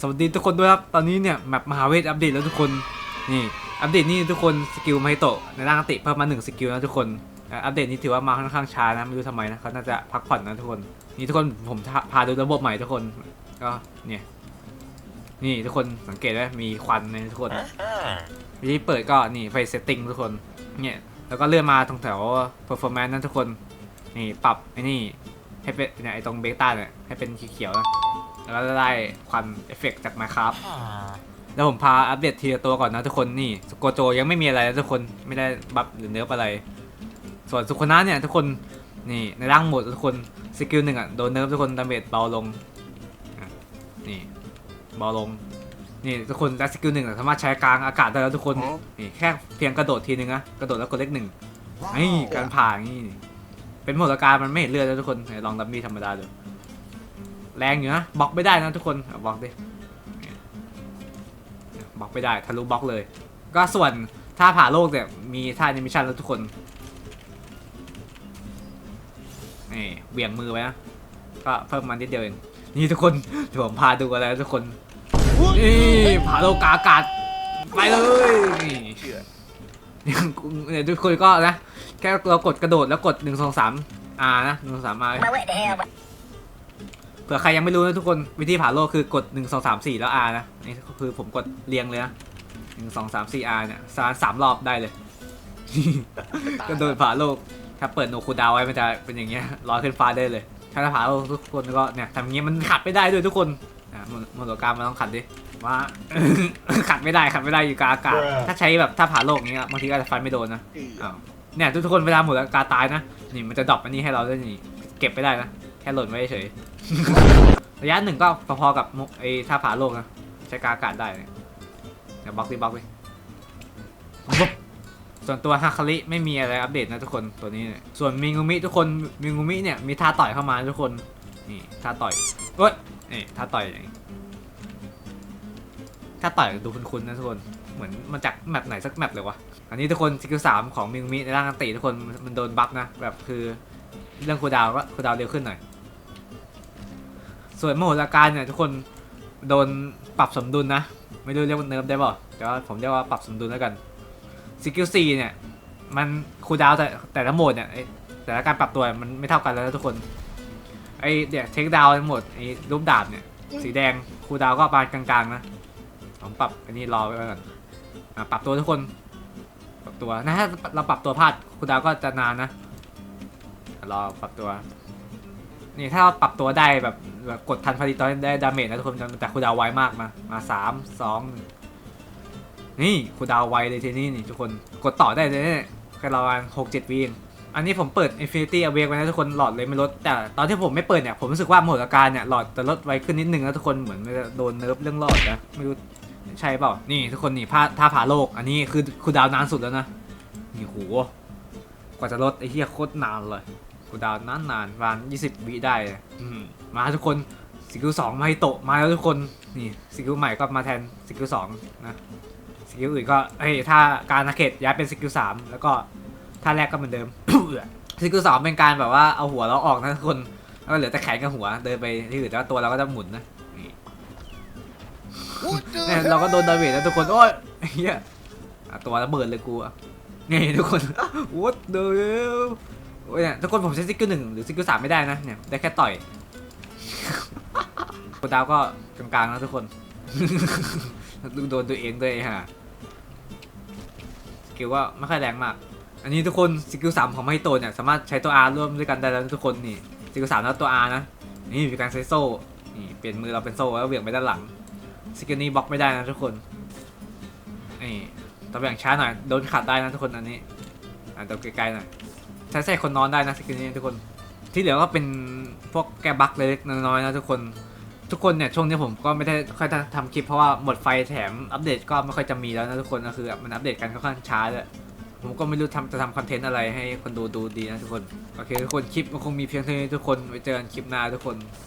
สวัสดีทุกคนด้วยครับ ตอนนี้เนี่ยแมปมหาเวทอัปเดตแล้วทุกคน นี่อัปเดตนี่ทุกคนสกิลไมโตะในร่างติเพิ่มมาหนึ่งสกิลนะทุกคนอัปเดตนี้ถือว่ามาค่อนข้างช้านะไม่รู้ทำไมนะเขาน่าจะพักผ่อนนะทุกคน นี่ทุกคนผมพาพาดูระบบใหม่ทุกคนก็เนี่ยนี่ทุกคนสังเกตไหมมีควันในทุกคนวิธีเปิดก็นี่ไฟเซตติ้งทุกคนเนี่ยแล้วก็เลื่อนมาตรงแถว performance นั่นทุกคนนี่ปรับไอ้นี่ ให้เป็นเนี่ยไอ้ตรงเบต้าเนี่ยให้เป็นเขียวๆนะแล้วก็ได้ควันเอฟเฟกต์จาก Minecraft แล้วผมพาอัปเดตทีละตัวก่อนนะทุกคนนี่สโกโจยังไม่มีอะไรนะทุกคนไม่ได้บัฟหรือเนื้ออะไร ส่วนสุโคนะเนี่ยทุกคนนี่ในร่างหมดทุกคนสกิลหนึ่งอะโดนเนิร์ฟทุกคนดาเมจเบาลงอะนี่เบาลงนี่ทุกคนและสกิลหนึ่งอะสามารถใช้กลางอากาศได้แล้วทุกคนนี่แค่เพียงกระโดดทีนึงนะกระโดดแล้วกดเลขหนึ่งนี่การผ่าอย่างนี่ เป็นผลการมันไม่เห็นเลือดแล้วทุกคนไหนลองดัมมี่ธรรมดาดูแรงอยู่นะบล็อกไม่ได้นะทุกคนบล็อกดิบล็อกไม่ได้ทะลุบล็อกเลย ก็ส่วนถ้าผ่าโลกเนี่ยมีท่านิมิชันแล้วทุกคนนี่เหวี่ยงมือไว้นะก็เพิ่มมันนิดเดียวเองนี่ทุกคนเดี๋ยวผมพาดูอะไรนะทุกคนนี่ผ่าโลกกาอากาศไปเลยนี่ เนี่ยทุกคนก็นะ แค่เรากดกระโดดแล้วกดหนึ่งสองสามอานะหนึ่งสองสามอาเผื่อใครยังไม่รู้นะทุกคนวิธีผ่าโลกคือกดหนึ่งสองสามสี่แล้วอานะนี่คือผมกดเรียงเลยนะหนึ่งสองสามสี่อาเนี่ยสามสามรอบได้เลยกระโดดผ่าโลก ถ้าเปิดโนคูดาวไว้มันจะเป็นอย่างเงี้ยลอยขึ้นฟ้าได้เลยถ้าผ่าโลกทุกคนก็เนี่ยทำอย่างเงี้ยมันขัดไม่ได้ด้วยทุกคนอะมโมโนกรรมมันต้องขัดดิ ว่า ขัดไม่ได้ขัดไม่ได้อยู่กลางอากาศถ้าใช้แบบถ้าผ่าโลกอย่างเงี้ยบางทีก็อาจจะฟันไม่โดนนะอ้าวเนี่ยทุกคนเวลาหมดอาการตายนะ นี่มันจะดรอปอันนี้ให้เราด้วยนี่ เก็บไปได้นะ แค่หล่นไว้เฉย ระยะหนึ่งก็พอๆกับมุไอ้ท่าผาโลกนะใช้การอากาศได้เนี่ยเดี๋ยวบล็อกดิบล็อกดิบุ๊บส่วนตัวฮาคาริไม่มีอะไรอัปเดตนะทุกคนตัวนี้เนี่ยส่วนมิงุมิทุกคนมิงุมิเนี่ยมีท่าต่อยเข้ามาทุกคนนี่ท่าต่อยเอ้ยนี่ท่าต่อยอย่างนี้ ท่าต่อยดูคุ้นๆนะทุกคน เหมือนมาจากแมปไหนสักแมปเลยวะ อันนี้ทุกคนสกิลสามของมิงมิในร่างอันติทุกคนมันโดนบัฟนะ แบบคือเรื่องคูลดาวน์ก็คูลดาวน์เร็วขึ้นหน่อย ส่วนมโหฬาการเนี่ยทุกคนโดนปรับสมดุลนะ ไม่รู้เรียกว่าเนิร์ฟได้เปล่าแต่ว่าผมเรียกว่าปรับสมดุลแล้วกันสกิลสี่เนี่ยมันคูลดาวน์แต่แต่ละโหมดเนี่ยแต่ละการปรับตัวมันไม่เท่ากันแล้วทุกคนไอเดี๋ยวเทคดาวน์ทั้งหมดไอ้รูปดาบเนี่ยสีแดงคูลดาวน์ก็ประมาณกลางๆนะ ผมปรับอันนี้รอไว้ก่อนอะปรับตัวทุกคน ปรับตัวนะถ้าเราปรับตัวพลาดคุณดาวก็จะนานนะรอปรับตัว นี่ถ้าเราปรับตัวได้แบบแบบกดทันพอดีตอนได้ดาเมจนะทุกคนแต่คุณดาวไวมากมา มาสามสองนี่คุณดาวไวเลยทีนี้นี่ทุกคนกดต่อได้เลยเนี่ยแค่รอประมาณหกเจ็ดวิเองอันนี้ผมเปิด Infinity Awake ไว้นะทุกคนหลอดเลยไม่ลด แต่ตอนที่ผมไม่เปิดเนี่ย ผมรู้สึกว่าโหมดอาการเนี่ย หลอดจะลดไวขึ้นนิดนึงนะทุกคนเหมือนมันจะโดนเนิร์ฟเรื่องหลอดนะ ไม่รู้ ใช่เปล่า นี่ทุกคนนี่ผ้าท่าผาโลก อันนี้คือคูลดาวนานสุดแล้วนะ นี่โห กว่าจะลดไอ้เหี้ยโคตรนานเลยคูลดาวนานนานประมาณ20วิได้ อืม มาทุกคนสกิลสองมาให้โตมาแล้วทุกคน นี่สกิลใหม่ก็มาแทนสกิลสองนะ สกิลอื่นก็เฮ้ยถ้าการนาเขตย้ายเป็นสกิลสามแล้วก็ท่าแรกก็เหมือนเดิมสกิลสองเป็นการแบบว่าเอาหัวเราออกนะทุกคนแล้วก็เหลือแต่แขนกับหัวเดินไปที่อื่นแล้วตัวเราก็จะหมุนนะ เนี่ยเราก็โดนดาเมจแล้วทุกคนโอ้ยเฮียอะตัวระเบิดเลยกูอะนี่ทุกคน what the hell โอ้ยเนี่ยทุกคนผมใช้สกิลหนึ่งหรือสกิลสามไม่ได้นะเนี่ยได้แค่ต่อยคนดาวก็กลางๆนะทุกคนโดนตัวเองด้วยฮะสกิลว่าไม่ค่อยแรงมาก อันนี้ทุกคนสกิลสามของไมโตเนี่ยสามารถใช้ตัว R ร่วมด้วยกันได้แล้วทุกคนนี่สกิลสามแล้วตัว R นะนี่มีการใช้โซ่นี่เปลี่ยนมือเราเป็นโซ่แล้วเหวี่ยงไปด้านหลัง สกิลนี้บล็อกไม่ได้นะทุกคนนี่ตัวอย่างช้าหน่อยโดนขัดได้นะทุกคนอันนี้อะเดี๋ยวไกลๆหน่อยใช้ใส่คนนอนได้นะสกิลนี้ทุกคน ที่เหลือก็เป็นพวกแก้บั๊กเล็กๆน้อยๆนะทุกคนทุกคนเนี่ยช่วงนี้ผมก็ไม่ได้ค่อยทำคลิปเพราะว่าหมดไฟแถมอัปเดตก็ไม่ค่อยจะมีแล้วนะทุกคนก็คือมันอัปเดตกันค่อนข้างช้าเลยผมก็ไม่รู้ทำจะทำคอนเทนต์อะไรให้คนดูดูดีนะทุกคน โอเคทุกคนคลิปมันคงมีเพียงเท่านี้ทุกคนไว้เจอกันคลิปหน้าทุกคน